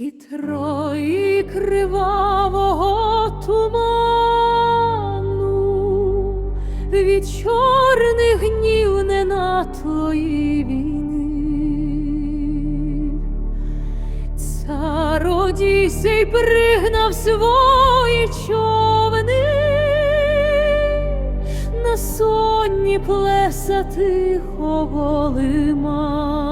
Вітрої кривавого туману, від чорних гнів ненатлої війни. Цар Одіссей пригнав свої човни на сонні плеса тихого лиману.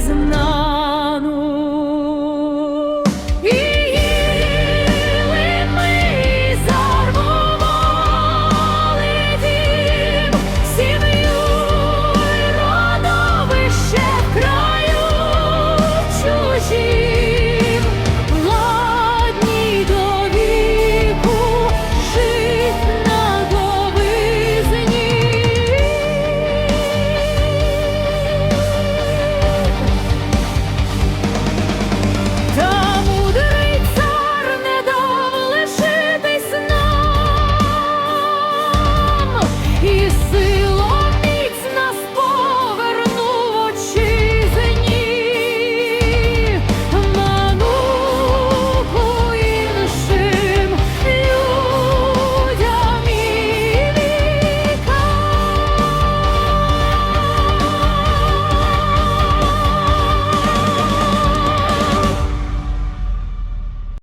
незнану. І Сім'ю родовище в краю.